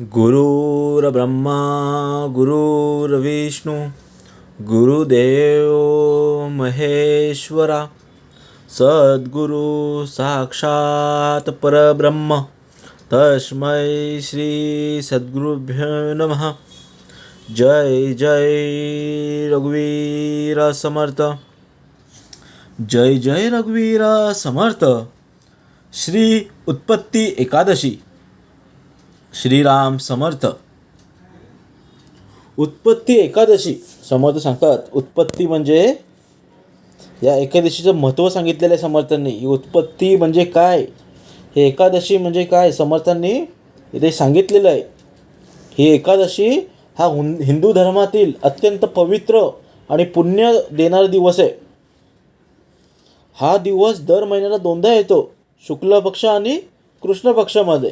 गुरुर्ब्रह्मा गुरुर्विष्णू गुरुदेव महेश्वरा सद्गुरु साक्षात परब्रह्म तस्मै श्री सद्गुरुभ्यो नमः। जय जय रघुवीर समर्थ। जय जय रघुवीर समर्थ। श्री उत्पत्ती एकादशी। श्रीराम समर्थ. उत्पत्ती एकादशी. समर्थ सांगतात उत्पत्ती म्हणजे या एकादशीचं महत्त्व सांगितलेलं आहे समर्थांनी. ही उत्पत्ती म्हणजे काय? हे एकादशी म्हणजे काय? समर्थांनी इथे सांगितलेलं आहे. ही एकादशी हा हुन हिंदू धर्मातील अत्यंत पवित्र आणि पुण्य देणारा दिवस आहे. हा दिवस दर महिन्याला दोनदा येतो शुक्ल पक्ष आणि कृष्ण पक्षामध्ये.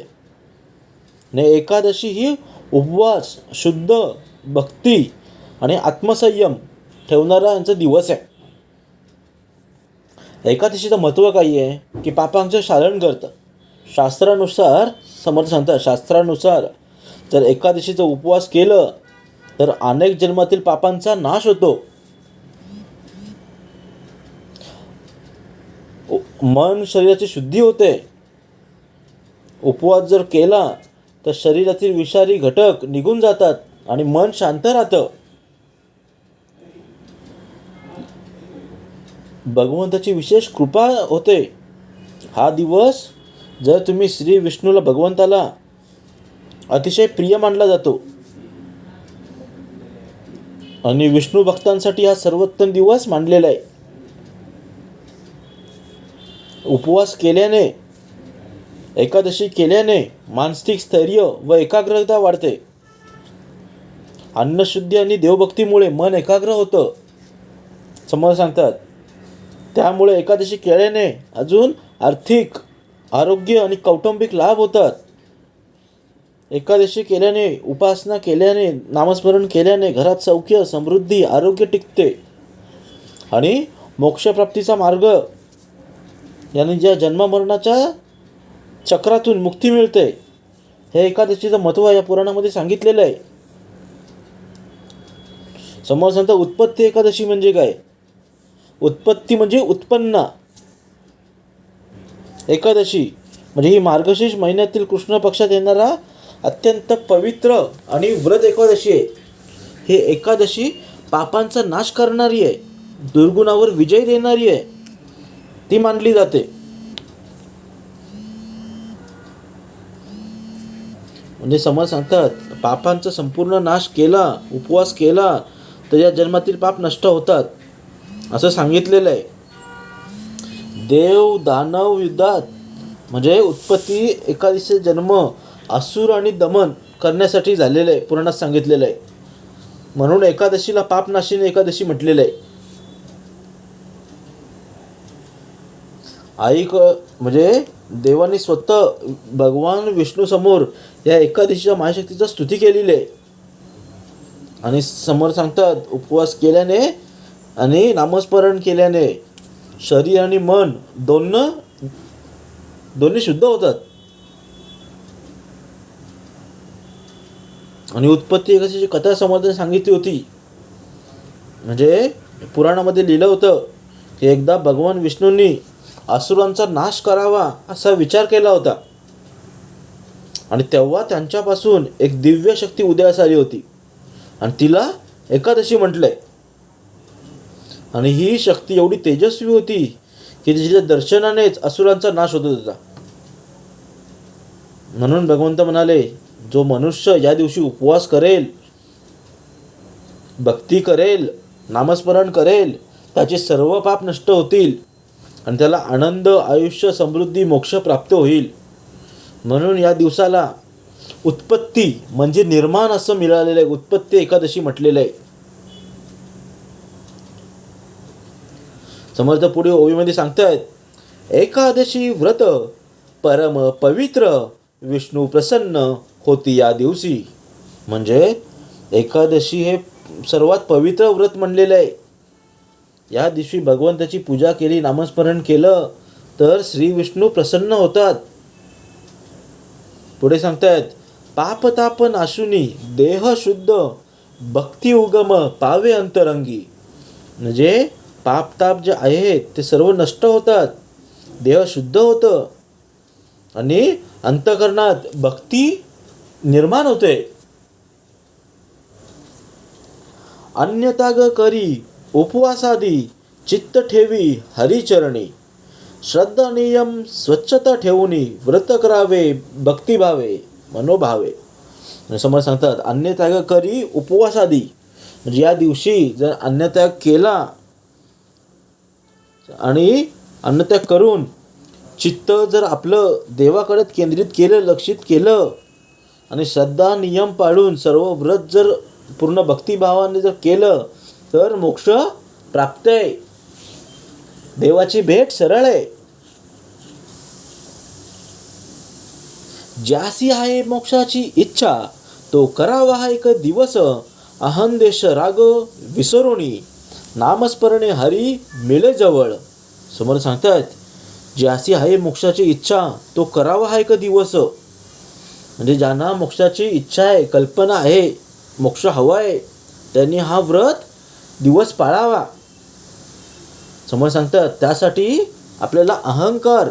ने एकादशी ही उपवास शुद्ध भक्ती आणि आत्मसंयम ठेवणारा यांचा दिवस आहे. एकादशीचं महत्त्व काय आहे की पापांचं शालन करतं. शास्त्रानुसार समर्थ सांगतात शास्त्रानुसार जर एकादशीचा उपवास केलं तर अनेक जन्मातील पापांचा नाश होतो. मन शरीराची शुद्धी होते. उपवास जर केला तर शरीरातील विषारी घटक निघून जातात आणि मन शांत राहतं. भगवंताची विशेष कृपा होते. हा दिवस जर तुम्ही श्री विष्णूला भगवंताला अतिशय प्रिय मानला जातो आणि विष्णू भक्तांसाठी हा सर्वोत्तम दिवस मानलेला आहे. उपवास केल्याने एकादशी केल्याने मानसिक स्थैर्य व एकाग्रता वाढते. अन्नशुद्धी आणि देवभक्तीमुळे मन एकाग्र होतं समोर सांगतात. त्यामुळे एकादशी केल्याने अजून आर्थिक आरोग्य आणि कौटुंबिक लाभ होतात. एकादशी केल्याने उपासना केल्याने नामस्मरण केल्याने घरात सौख्य समृद्धी आरोग्य टिकते. आणि मोक्षप्राप्तीचा मार्ग याने ज्या जन्ममरणाच्या चक्रातून मुक्ती मिळते. हे एकादशीचं महत्त्व या पुराणामध्ये सांगितलेलं आहे. समोर सांगता उत्पत्ती एकादशी म्हणजे काय? उत्पत्ती म्हणजे उत्पन्न. एकादशी म्हणजे ही मार्गशीर्ष महिन्यातील कृष्ण पक्षात येणारा अत्यंत पवित्र आणि व्रत एकादशी आहे. हे एकादशी पापांचा नाश करणारी आहे. दुर्गुणावर विजय देणारी आहे. ती मानली जाते. म्हणजे समज सांगतात पापांचा संपूर्ण नाश केला उपवास केला तर या जन्मातील पाप नष्ट होतात. असं सांगितलेलं आहे. देव दानव युद्धात म्हणजे उत्पत्ती एकादशी जन्म असुर आणि दमन करण्यासाठी झालेलं आहे. पुराणात सांगितलेलं आहे. म्हणून एकादशीला पापनाशीने एकादशी म्हटलेलं आहे. आई क म्हणजे देवाने स्वतः भगवान विष्णूसमोर या एकादशीच्या महाशक्तीचा स्तुती केलेली आहे. आणि समोर सांगतात उपवास केल्याने आणि नामस्मरण केल्याने शरीर आणि मन दोन दोन्ही शुद्ध होतात. आणि उत्पत्ती एकादशीची कथा समर्थन सांगितली होती. म्हणजे पुराणामध्ये लिहिलं होतं की एकदा भगवान विष्णूंनी असुरांचा नाश करावा असा विचार केला होता. आणि तेव्हा त्यांच्यापासून एक दिव्य शक्ती उदयास आली होती. आणि तिला एकादशी म्हटलंय. आणि ही शक्ती एवढी तेजस्वी होती की तिच्या दर्शनानेच असुरांचा नाश होत होता. म्हणून भगवंत म्हणाले जो मनुष्य या दिवशी उपवास करेल भक्ती करेल नामस्मरण करेल त्याचे सर्व पाप नष्ट होतील. आणि त्याला आनंद आयुष्य समृद्धी मोक्ष प्राप्त होईल. म्हणून या दिवसाला उत्पत्ती म्हणजे निर्माण असं मिळालेलं आहे. उत्पत्ती एकादशी म्हटलेलं आहे. समर्थ पुढे ओवीमध्ये सांगतायत एकादशी व्रत परम पवित्र विष्णू प्रसन्न होती या दिवशी. म्हणजे एकादशी हे सर्वात पवित्र व्रत म्हणलेलं आहे. या दिवशी भगवंताची पूजा केली नामस्मरण केलं तर श्री विष्णू प्रसन्न होतात. पुढे सांगतायत पापताप नाशुनी देह शुद्ध भक्ती उगम पावे अंतरंगी. म्हणजे पापताप जे आहेत ते सर्व नष्ट होतात. देह शुद्ध होतं. आणि अंतकरणात भक्ती निर्माण होते. अन्यताग करी उपवासादी चित्त ठेवी हरिचरणी. श्रद्धा नियम स्वच्छता ठेवूनी व्रत करावे भक्तिभावे मनोभावे. समज समोर सांगतात अन्यत्याग करी उपवासादी. म्हणजे या दिवशी जर अन्नत्याग केला आणि अन्नत्याग करून चित्त जर आपलं देवाकडे केंद्रित केलं लक्षित केलं आणि श्रद्धा नियम पाळून सर्व व्रत जर पूर्ण भक्तिभावाने जर केलं तर मोक्ष प्राप्त आहे. देवाची भेट सरळ आहे. ज्यासी आहे मोक्षाची इच्छा तो करावा हा एक दिवस. अहंदेश राग विसरुणी नामस्मरणे हरी मिळे जवळ. समोर सांगतात ज्यासी आहे मोक्षाची इच्छा तो करावा हा एक दिवस. म्हणजे ज्यांना मोक्षाची इच्छा आहे कल्पना आहे मोक्ष हवा आहे त्यांनी हा व्रत दिवस पाळावा. समोर सांगतात त्यासाठी आपल्याला अहंकार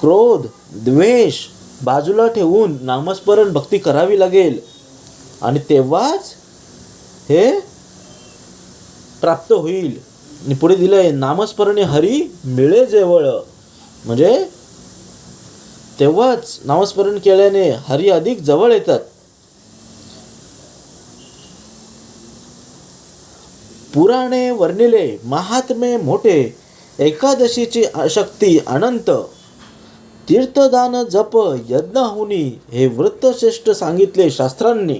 क्रोध द्वेष बाजूला ठेवून नामस्मरण भक्ती करावी लागेल. आणि तेव्हाच हे प्राप्त होईल. आणि पुढे दिलं आहे नामस्मरणे हरी मिळे जवळ. म्हणजे तेव्हाच नामस्मरण केल्याने हरी अधिक जवळ येतात. पुराणे वर्णिले महात्मे मोठे एकादशीची शक्ती अनंत. तीर्थदान जप यज्ञहुनी हे वृत्तश्रेष्ठ सांगितले शास्त्रांनी.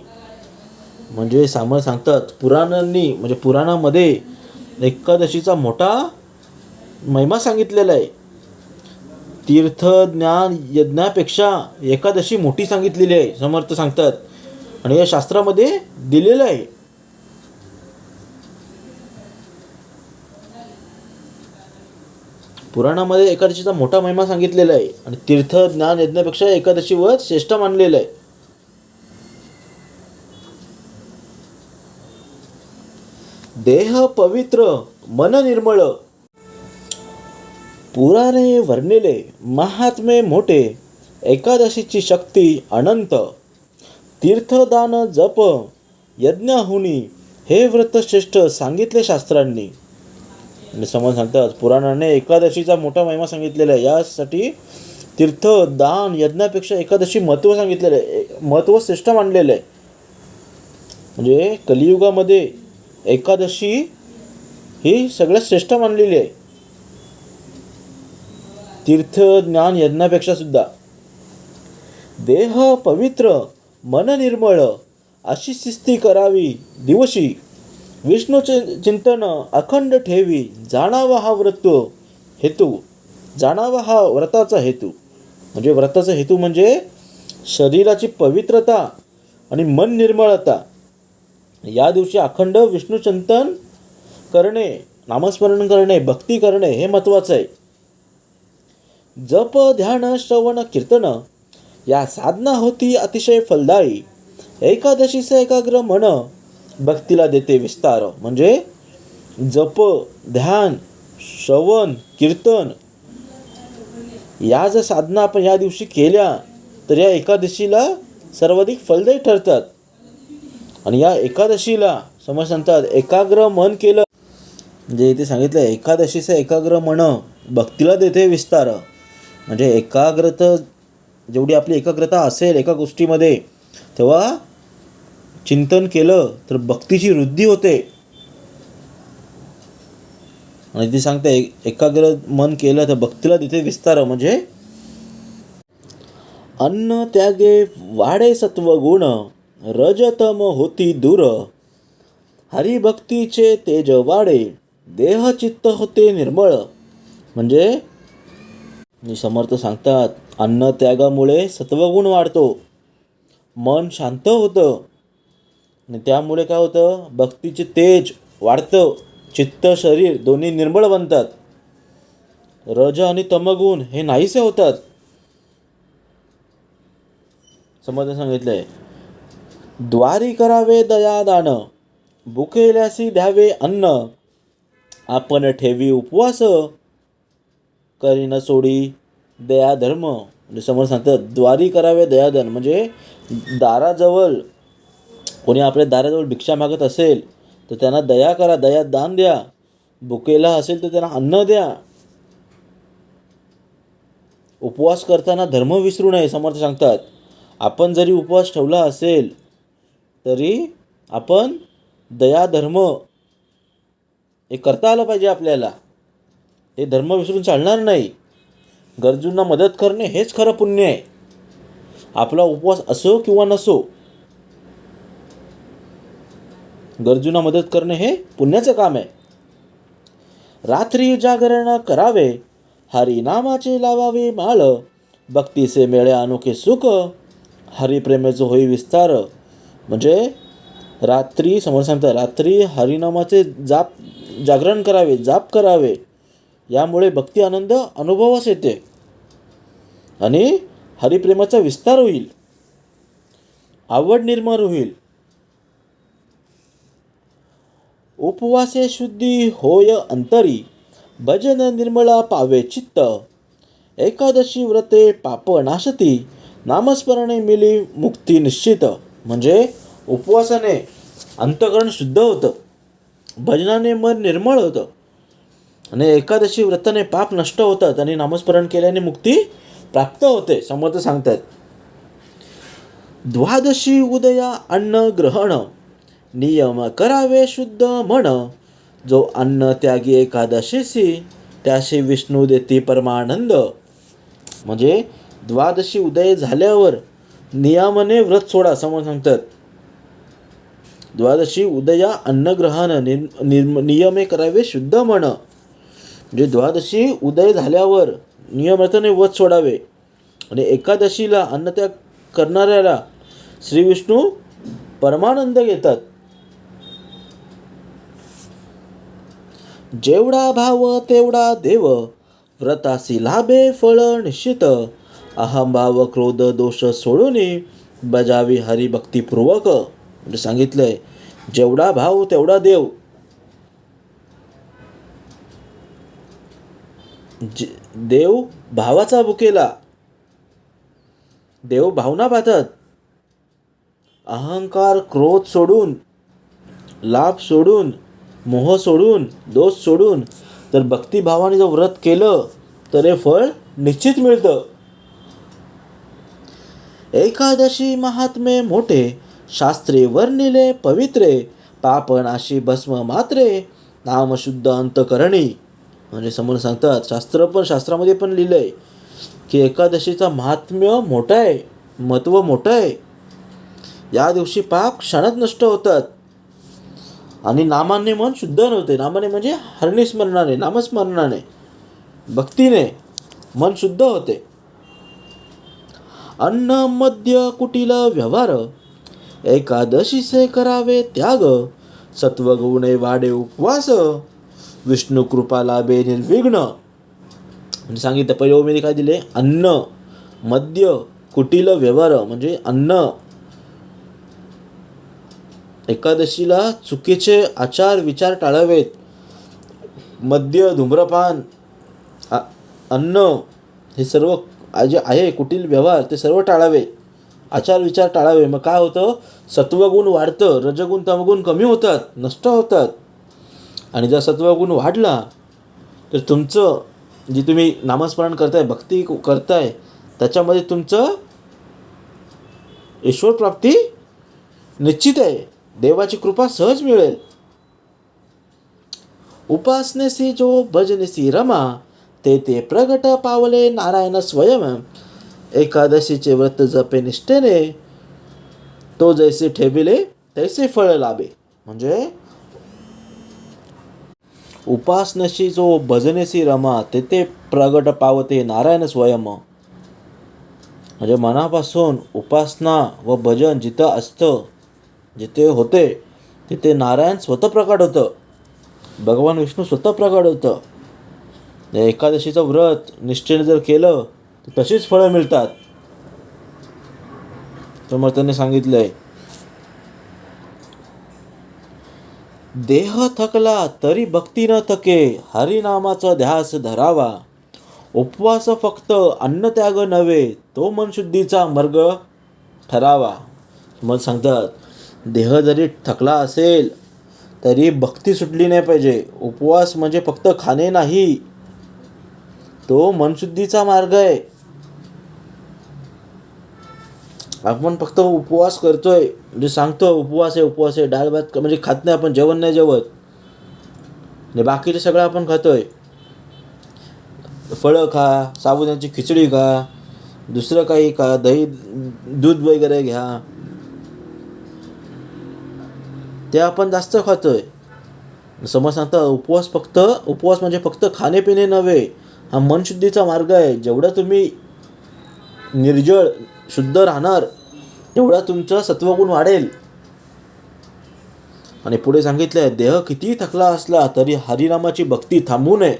म्हणजे सामर सांगतात पुराणांनी म्हणजे पुराणामध्ये एकादशीचा मोठा महिमा सांगितलेला आहे. तीर्थ ज्ञान यज्ञापेक्षा एकादशी मोठी सांगितलेली आहे समर्थ सांगतात. आणि या शास्त्रामध्ये दिलेलं आहे. पुराणामध्ये एकादशीचा मोठा महिमा सांगितलेला आहे आणि तीर्थ ज्ञान यज्ञापेक्षा एकादशीवर श्रेष्ठ मानलेलं आहे. देह पवित्र मन निर्मळ. पुराणे वर्णिले महात्मे मोठे एकादशीची शक्ती अनंत. तीर्थदान जप यज्ञहुनी हे व्रत श्रेष्ठ सांगितले शास्त्रांनी. म्हणजे आणि समज सांगतात पुराणाने एकादशीचा मोठा महिमा सांगितलेला आहे. यासाठी तीर्थ दान यज्ञापेक्षा एकादशी महत्त्व सांगितलेलं आहे. महत्त्व श्रेष्ठ मानलेलं आहे. म्हणजे कलियुगामध्ये एकादशी ही सगळ्यात श्रेष्ठ मानलेली आहे. तीर्थ ज्ञान यज्ञापेक्षा सुद्धा. देह पवित्र मन निर्मळ अशी शिस्ती करावी दिवशी. विष्णूचे चिंतन अखंड ठेवी जाणावा हा व्रत हेतू. जाणावा हा व्रताचा हेतू. म्हणजे व्रताचा हेतू म्हणजे शरीराची पवित्रता आणि मन निर्मळता. या दिवशी अखंड विष्णुचिंतन करणे नामस्मरण करणे भक्ती करणे हे महत्त्वाचं आहे. जप ध्यान श्रवण कीर्तन या साधना होती अतिशय फलदायी. एकादशीचं एकाग्र मन भक्तीला देते विस्तार. म्हणजे जप ध्यान श्रवण कीर्तन. या जर साधना आपण या दिवशी केल्या तर या एकादशीला सर्वाधिक फलदायी ठरतात. आणि या एकादशीला समज सांगतात एकाग्र मन केलं. म्हणजे इथे सांगितलं एकादशीचं एकाग्र मन भक्तीला देते विस्तार. म्हणजे एकाग्रता जेवढी आपली एकाग्रता असेल एका गोष्टीमध्ये तेव्हा चिंतन केलं तर भक्तीची वृद्धी होते. आणि ती सांगते एकाग्र मन केलं तर भक्तीला तिथे विस्तार म्हणजे अन्न त्यागे वाडे सत्व गुण रजतम होती दूर. हरिभक्तीचे तेज वाडे देह चित्त होते निर्मळ. म्हणजे समर्थ सांगतात अन्न त्यागामुळे सत्वगुण वाढतो. मन शांत होतं. आणि त्यामुळे काय होतं? भक्तीचे तेज वाढतं. चित्त शरीर दोन्ही निर्मळ बनतात. रज आणि तमगुण हे नाहीसे होतात. समर्थ सांगितलंय. द्वारी करावे दयादान भुकेल्यासी द्यावे अन्न. आपण ठेवी उपवास करीन सोडी दया धर्म. म्हणजे समोर सांगतात द्वारी करावे दयादान म्हणजे दाराजवळ कोणी आपल्या दाराजवळ भिक्षा मागत असेल तर त्यांना दया करा दया दान द्या. भुकेला असेल तर त्यांना अन्न द्या. उपवास करताना धर्म विसरू नये समर्थ सांगतात. आपण जरी उपवास ठेवला असेल तरी आपण दया धर्म हे करता आलं पाहिजे आपल्याला. हे धर्म विसरून चालणार नाही. गरजूंना मदत करणे हेच खरं पुण्य आहे. आपला उपवास असो किंवा नसो गरजूंना मदत करणे हे पुण्याचं काम आहे. रात्री जागरण करावे हरिनामाचे लावावे माळ भक्तीचे मेळे अनोखे सुख हरिप्रेमेचं होई विस्तार. म्हणजे रात्री समोर सांगतात रात्री हरिनामाचे जाप जागरण करावे जाप करावे. यामुळे भक्ती आनंद अनुभवास येते. आणि हरिप्रेमाचा विस्तार होईल. आवड निर्माण होईल. उपवासे शुद्धी होय अंतरी भजन निर्मळा पावे चित्त. एकादशी व्रते पाप नाशती नामस्मरणे मिली मुक्ती निश्चित. म्हणजे उपवासाने अंतकरण शुद्ध होतं भजनाने मन निर्मळ होतं आणि एकादशी व्रताने पाप नष्ट होतात आणि नामस्मरण केल्याने मुक्ती प्राप्त होते समर्थ सांगतात द्वादशी उदया अन्न ग्रहण नियम करावे शुद्ध म्हण. जो अन्न त्यागी एकादशीसी त्याशी विष्णू देती परमानंद. म्हणजे द्वादशी उदय झाल्यावर नियमाने व्रत सोडा समोर सांगतात. द्वादशी उदया अन्नग्रहण निर निर्म नियमे करावे शुद्ध म्हण. म्हणजे द्वादशी उदय झाल्यावर नियमताने व्रत सोडावे. आणि एकादशीला अन्नत्याग करणाऱ्याला श्री विष्णू परमानंद घेतात. जेवढा भाव तेवढा देव. व्रतासी लाभे फळ निश्चित. अहंभाव क्रोध दोष सोडून बजावी हरिभक्तीपूर्वक. म्हणजे सांगितलंय जेवढा भाव तेवढा देव. जे देव भावाचा भुकेला. देव भावना पाहतात अहंकार क्रोध सोडून लाभ सोडून मोह सोडून दोष सोडून तर भक्तिभावाने जर व्रत केलं तर हे फळ निश्चित मिळतं. एकादशी महात्मे मोठे शास्त्रे वर्णिले पवित्रे पापनाशी भस्म मात्रे नामशुद्ध अंतकरणी. म्हणजे समोर सांगतात शास्त्र पण शास्त्रामध्ये पण लिहिलं आहे की एकादशीचा महात्म्य मोठं आहे महत्त्व मोठं आहे. या दिवशी पाप क्षणात नष्ट होतात. आणि नामाने मन शुद्ध नव्हते. नामाने म्हणजे हरणीस्मरणाने नामस्मरणाने भक्तीने मन शुद्ध होते. अन्न मद्य कुटील व्यवहार एकादशीचे करावे त्याग सत्वगुणे वाडे उपवास विष्णू कृपा लाभे निर्विघ्न. म्हणजे सांगितलं पहिले ओमेने काय दिले? अन्न मद्य कुटील व्यवहार म्हणजे अन्न एकादशीला चुकीचे आचार विचार टाळावेत. मद्य धूम्रपान आ- अन्न हे सर्व जे आहे कुटील व्यवहार ते सर्व टाळावे. आचार विचार टाळावे. मग काय होतं? सत्वगुण वाढतं रजगुण तमगुण कमी होतात नष्ट होतात. आणि जर सत्वगुण वाढला तर तुमचं जे तुम्ही नामस्मरण करताय भक्ती करताय त्याच्यामध्ये तुमचं ईश्वर प्राप्ती निश्चित आहे. देवाची कृपा सहज मिळेल. उपासनेसी जो भजनेसी रमा ते ते प्रगट पावले नारायण स्वयं. एकादशीचे व्रत जपे निष्ठेने तो जैसे ठेविले तैसे फळ लाभे. म्हणजे उपासनशी जो भजनेसी रमा ते ते प्रगट पावते नारायण स्वयं. म्हणजे मनापासून उपासना व भजन जिथं असतं जिथे होते तिथे नारायण स्वतः प्रकट होतं. भगवान विष्णू स्वतः प्रकट होतं. एकादशीचं व्रत निष्ठेने जर केलं तर तशीच फळं मिळतात. समर्थांनी सांगितलंय देह थकला तरी भक्ती न थके हरिनामाचा ध्यास धरावा. उपवास फक्त अन्नत्याग नव्हे तो मनशुद्धीचा मार्ग ठरावा. मग सांगतात देह जरी थकला असेल तरी भक्ती सुटली नाही पाहिजे. उपवास म्हणजे फक्त खाणे नाही. तो मनशुद्धीचा मार्ग आहे. आपण फक्त उपवास करतोय. म्हणजे सांगतो उपवास आहे उपवास आहे. डाळ भात म्हणजे खात नाही आपण जेवण नाही जेवत. आणि बाकीचं सगळं आपण खातोय. फळं खा साबुदाण्याची खिचडी खा दुसरं काही खा दही दूध वगैरे घ्या. ते आपण जास्त खातोय. समज सांगता उपवास फक्त उपवास म्हणजे फक्त खाणेपिणे नव्हे. हा मनशुद्धीचा मार्ग आहे. जेवढा तुम्ही निर्जळ शुद्ध राहणार तेवढा तुमचं सत्वगुण वाढेल. आणि पुढे सांगितलं आहे देह किती थकला असला तरी हरिनामाची भक्ती थांबू नये.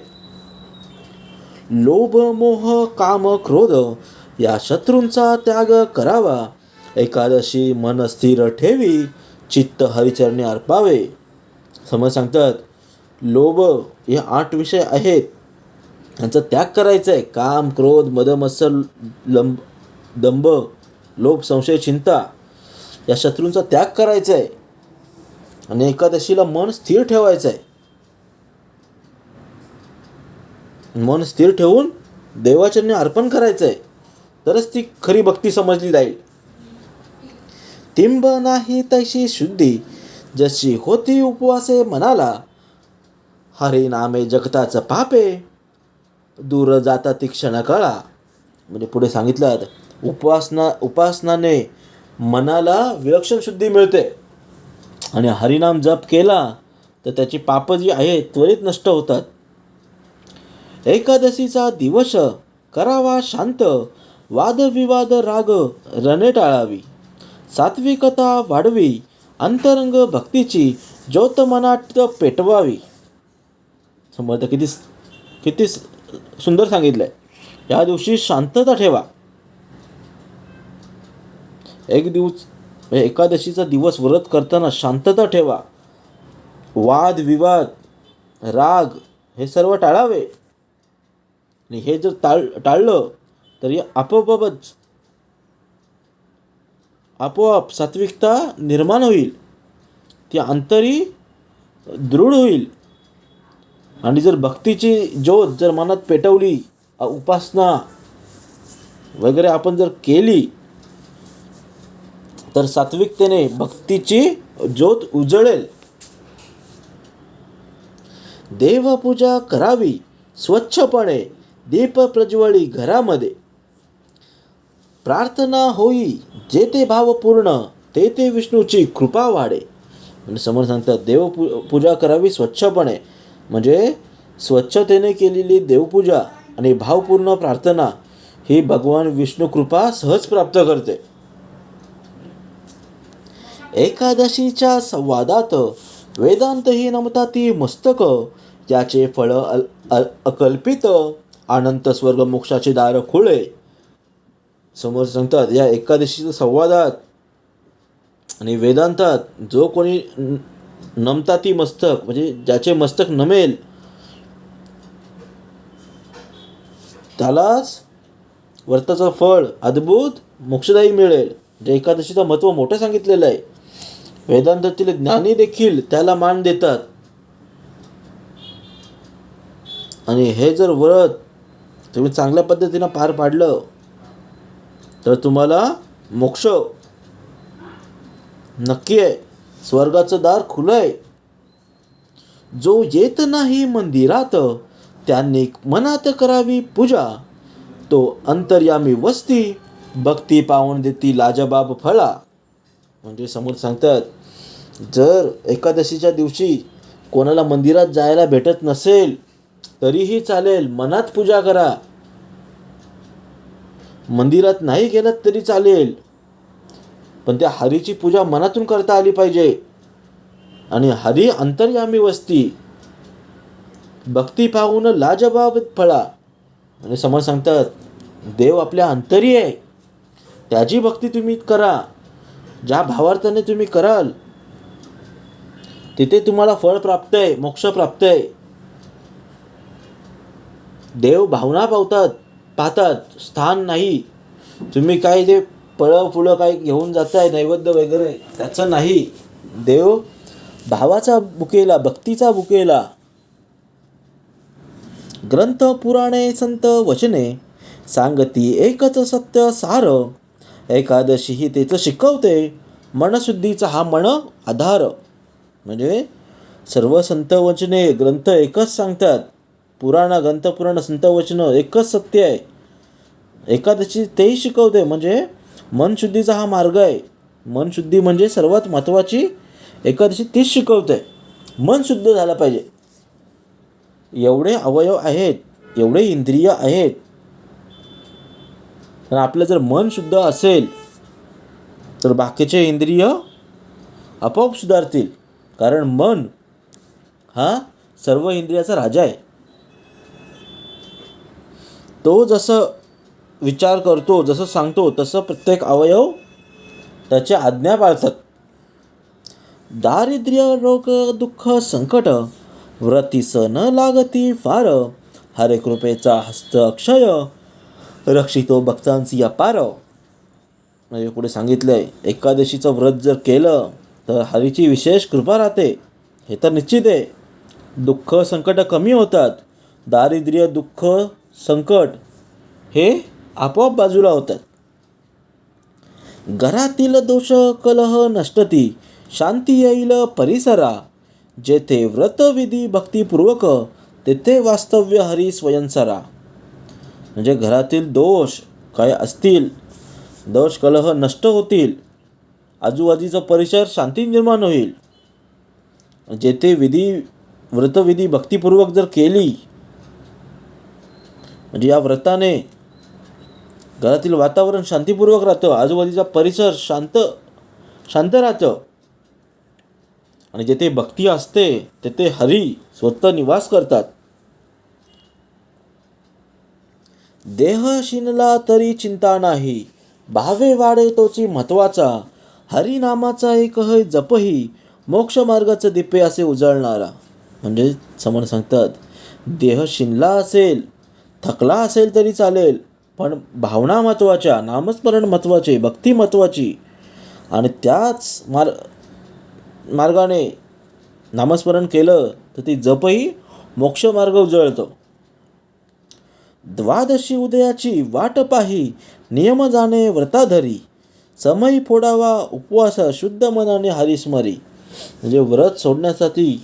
लोभ मोह काम क्रोध या शत्रूंचा त्याग करावा. एकादशी मन स्थिर ठेवी. चित्त हरिचरणी अर्पावे समज सांगतात लोभ हे आठ विषय आहेत. यांचा त्याग करायचा आहे काम क्रोध मद मत्सर लंब दंभ लोभ संशय चिंता या शत्रूंचा त्याग करायचा आहे आणि एकादशीला मन स्थिर ठेवायचं आहे मन स्थिर ठेवून देवाचरणी अर्पण करायचं आहे तरच ती खरी भक्ती समजली जाईल. तिंब नाही तशी शुद्धी जशी होती उपवासे मनाला हरिनामे जगताचं पापे दूर जाता तीक्षण कळा म्हणजे पुढे सांगितलं उपासना उपासनाने मनाला विलक्षण शुद्धी मिळते. आणि हरिनाम जप केला तर त्याची पापं जी आहेत त्वरित नष्ट होतात. एकादशीचा दिवस करावा शांत वादविवाद राग रणे टाळावी सात्विकता वाढवी अंतरंग भक्तीची ज्योत मनात पेटवावी समर्थ किती किती सुंदर सांगितलं आहे या दिवशी शांतता ठेवा. एक दिवस म्हणजे एकादशीचा दिवस व्रत करताना शांतता ठेवा. वाद विवाद राग हे सर्व टाळावे. आणि हे जर टाळ टाळलं तरी आपोआपच आपोआप सात्विकता निर्माण होईल. ती अंतरी दृढ होईल. आणि जर भक्तीची ज्योत जर मनात पेटवली उपासना वगैरे आपण जर केली तर सात्विकतेने भक्तीची ज्योत उजळेल. देवपूजा करावी स्वच्छपणे दीप प्रज्वळी घरामध्ये. प्रार्थना होई जे ते भावपूर्ण ते ते विष्णूची कृपा वाढे. म्हणजे समोर सांगतात देवपू पूजा करावी स्वच्छपणे. म्हणजे स्वच्छतेने केलेली देवपूजा आणि भावपूर्ण प्रार्थना ही भगवान विष्णू कृपा सहज प्राप्त करते. एकादशीच्या संवादात वेदांत ही नमता ती मस्तक याचे फळ अल अ- अकल्पित अनंत स्वर्ग मोक्षाचे दार खुळे. समोर सांगतात या एकादशीच्या संवादात आणि वेदांतात जो कोणी नमता ती मस्तक म्हणजे ज्याचे मस्तक नमेल त्यालाच व्रताचं फळ अद्भुत मोक्षदायी मिळेल. जे एकादशीचं महत्त्व मोठं सांगितलेलं आहे. वेदांतातील ज्ञानी देखील त्याला मान देतात. आणि हे जर व्रत तुम्ही चांगल्या पद्धतीनं पार पाडलं तर तुम्हाला मोक्ष. नक्की आहे. स्वर्गाचं दार खुलं आहे. जो येत नाही मंदिरात त्यांनी मनात करावी पूजा. तो अंतर्यामी वस्ती भक्ती पाहून देती लाजबाब फळा. म्हणजे समोर सांगतात जर एकादशीच्या दिवशी कोणाला मंदिरात जायला भेटत नसेल तरीही चालेल मनात पूजा करा. मंदिरात नाही गेलात तरी चालेल. पण त्या हरीची पूजा मनातून करता आली पाहिजे. आणि हरी अंतर्यामी वस्ती. भक्ती पाहून लाजबाब फळा. आणि समोर सांगतात देव आपल्या अंतरी आहे. त्याची भक्ती तुम्ही करा. ज्या भावार्थाने तुम्ही कराल तिथे तुम्हाला फळ प्राप्त आहे मोक्ष प्राप्त आहे. देव भावना पावतात. पाहतात. स्थान नाही. तुम्ही काय जे फळं फुलं काय घेऊन जाताय नैवेद्य वगैरे? त्याचं नाही. देव भावाचा बुकेला भक्तीचा बुकेला ग्रंथ पुराणे संत वचने सांगती एकच सत्य सार. एकादशी ही तेच शिकवते. मनशुद्धीचा हा मन आधार. म्हणजे सर्व संत वचने ग्रंथ एकच सांगतात. पुराण ग्रंथपुराण पुराण एकच सत्य आहे. एकादशी तेही शिकवते म्हणजे मनशुद्धीचा हा मार्ग आहे. मनशुद्धी म्हणजे सर्वात महत्त्वाची एकादशी तीच शिकवते. मन शुद्ध झालं पाहिजे. एवढे अवयव आहेत एवढे इंद्रिय आहेत. तर आपलं जर मन शुद्ध असेल तर बाकीचे इंद्रिय आपोआप सुधारतील. कारण मन हा सर्व इंद्रियाचा राजा आहे. तो जसं विचार करतो जसं सांगतो तसं प्रत्येक अवयव त्याची आज्ञा पाळतात. दारिद्र्य रोग दुःख संकट व्रतीस न लागती फार हरे कृपेचा हस्त अक्षय रक्षितो भक्तांची अपार. म्हणजे पुढे सांगितलं आहे एकादशीचं व्रत जर केलं तर हरीची विशेष कृपा राहते. हे तर निश्चित आहे. दुःख संकट कमी होतात. दारिद्र्य दुःख संकट हे आपोआप बाजूला होतात. घरातील दोष कलह नष्टती शांती येईल परिसरा जेथे व्रतविधी भक्तिपूर्वक तेथे वास्तव्य हरी स्वयंसरा. म्हणजे घरातील दोष काय असतील? दोष कलह नष्ट होतील. आजूबाजूचा परिसर शांती निर्माण होईल. जेथे विधी व्रतविधी भक्तिपूर्वक जर केली म्हणजे या व्रताने घरातील वातावरण शांतीपूर्वक राहतं आजूबाजूचा परिसर शांत शांत राहतं. आणि जेथे भक्ती असते तेथे हरी स्वतः निवास करतात. देह शिनला तरी चिंता नाही भावे वाढे तोची महत्त्वाचा हरिनामाचा एक हय जपही मोक्ष मार्गाचं दिपे असे उजळणारा. म्हणजे समोर सांगतात देह शिनला असेल थकला असेल तरी चालेल पण भावना महत्त्वाच्या नामस्मरण महत्त्वाचे भक्ती महत्त्वाची आणि त्याच मार मार्गाने नामस्मरण केलं तर ती जपही मोक्षमार्ग उजळतो. द्वादशी उदयाची वाट पाही नियम जाणे व्रताधरी. समयी फोडावा उपवास शुद्ध मनाने हरिस्मरी. म्हणजे व्रत सोडण्यासाठी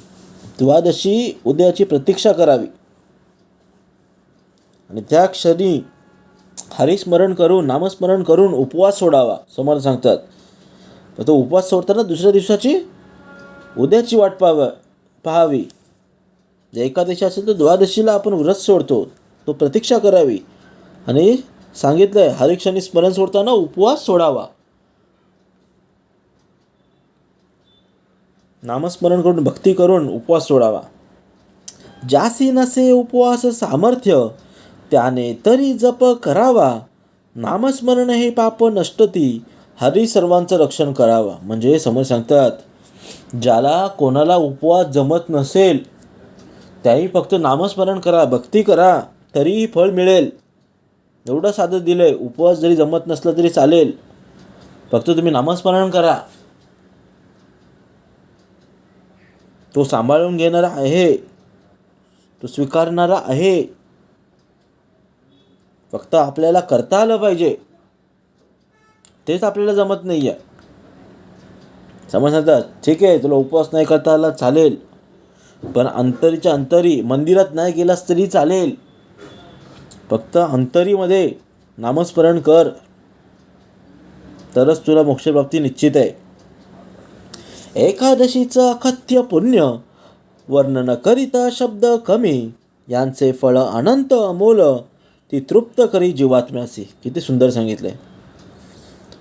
द्वादशी उदयाची प्रतीक्षा करावी. आणि त्या क्षणी हरिस्मरण करून नामस्मरण करून उपवास सोडावा समोर सांगतात. तर तो उपवास सोडताना दुसऱ्या दिवसाची उद्याची वाट पाहाव पाहावी. जे एकादशी असेल तर द्वादशीला आपण व्रत सोडतो तो प्रतीक्षा करावी. आणि सांगितलं आहे हरिक्षणी स्मरण सोडताना उपवास सोडावा. नामस्मरण करून भक्ती करून उपवास सोडावा. जासी नसे उपवास सामर्थ्य त्याने तरी जप करावा. नामस्मरण हे पाप नष्टती. हरी सर्वांचं रक्षण करावा. म्हणजे समज सांगतात ज्याला कोणाला उपवास जमत नसेल त्याही फक्त नामस्मरण करा भक्ती करा तरीही फळ मिळेल. एवढं साधं दिलं आहे उपवास जरी जमत नसलं तरी चालेल. फक्त तुम्ही नामस्मरण करा. तो सांभाळून घेणारा आहे. तो स्वीकारणारा आहे. फक्त आपल्याला करता आलं पाहिजे. तेच आपल्याला जमत नाही आहे समजतात ठीक आहे तुला उपवास नाही करता आला चालेल. पण अंतरीच्या अंतरी मंदिरात नाही गेलास तरी चालेल. फक्त अंतरीमध्ये नामस्मरण कर. तरच तुला मोक्षप्राप्ती निश्चित आहे. एकादशीचं अखत्य पुण्य वर्णन करिता शब्द कमी यांचे फळ अनंत अमोल. ती तृप्त करी जीवात्म्यासी. किती सुंदर सांगितलंय.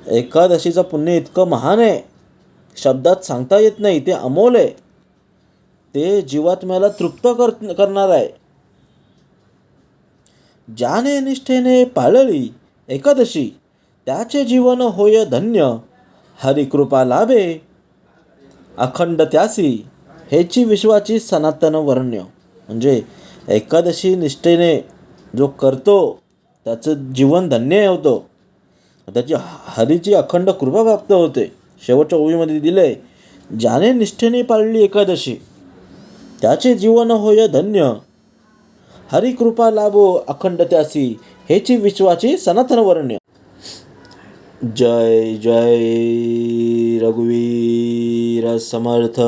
एकादशीचं पुण्य इतकं महान आहे. शब्दात सांगता येत नाही ते अमोल आहे. ते जीवात्म्याला तृप्त कर करणार आहे. ज्याने निष्ठेने पाळली एकादशी त्याचे जीवन होय धन्य. हरिकृपा लाभे. अखंड त्यासी हेची विश्वाची सनातन वर्ण्य. म्हणजे एकादशी निष्ठेने जो करतो त्याचं जीवन धन्य होतं. त्याची हरीची अखंड कृपा प्राप्त होते. शेवटच्या ओळीमध्ये दिले ज्याने निष्ठेने पाळली एकादशी त्याचे जीवन होय धन्य. हरिकृपा लाभो अखंड त्यासी हेची विश्वाची सनातन वर्ण्य. जय जय रघुवीर समर्थ.